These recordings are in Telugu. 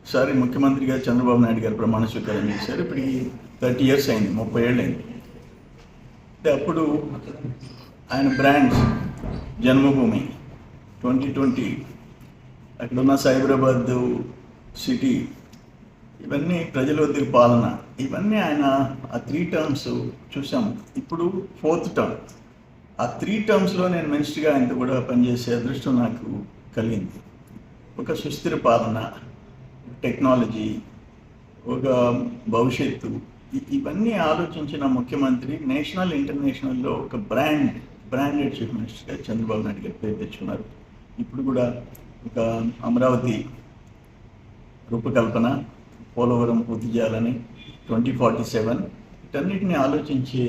మొదటిసారి ముఖ్యమంత్రిగా చంద్రబాబు నాయుడు గారు ప్రమాణ స్వీకారం చేశారు. ఇప్పటికి థర్టీ ఇయర్స్ అయింది ముప్పై ఏళ్ళు అయింది. అంటే అప్పుడు ఆయన బ్రాండ్స్ జన్మభూమి ట్వంటీ ట్వంటీ అక్కడున్న సైబరాబాద్ సిటీ ఇవన్నీ ప్రజల వద్దకు పాలన ఇవన్నీ ఆయన ఆ త్రీ టర్మ్స్ చూసాం. ఇప్పుడు ఫోర్త్ టర్మ్ ఆ త్రీ టర్మ్స్లో నేను మినిస్టర్గా ఆయనతో కూడా పనిచేసే అదృష్టం నాకు కలిగింది. ఒక సుస్థిర పాలన టెక్నాలజీ ఒక భవిష్యత్తు ఇవన్నీ ఆలోచించిన ముఖ్యమంత్రి నేషనల్ ఇంటర్నేషనల్లో ఒక బ్రాండ్ బ్రాండెడ్ చీఫ్ మినిస్టర్గా చంద్రబాబు నాయుడు గారు పేరు తెచ్చుకున్నారు. ఇప్పుడు కూడా ఒక అమరావతి రూపకల్పన పోలవరం పూర్తి చేయాలని ట్వంటీ ఫార్టీ సెవెన్ వీటన్నిటిని ఆలోచించే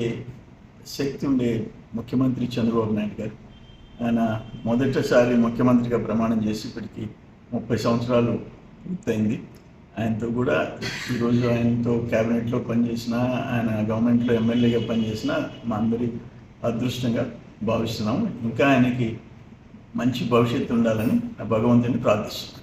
శక్తి ఉండే ముఖ్యమంత్రి చంద్రబాబు నాయుడు గారు. ఆయన మొదటిసారి ముఖ్యమంత్రిగా ప్రమాణం చేసి ఇప్పటికీ ముప్పై సంవత్సరాలు పూర్తయింది ఆయనతో కూడా ఈరోజు ఆయనతో క్యాబినెట్లో పనిచేసిన ఆయన గవర్నమెంట్లో ఎమ్మెల్యేగా పనిచేసిన మా అందరి అదృష్టంగా భావిస్తున్నాము. ఇంకా ఆయనకి మంచి భవిష్యత్తు ఉండాలని ఆ భగవంతుని ప్రార్థిస్తున్నాను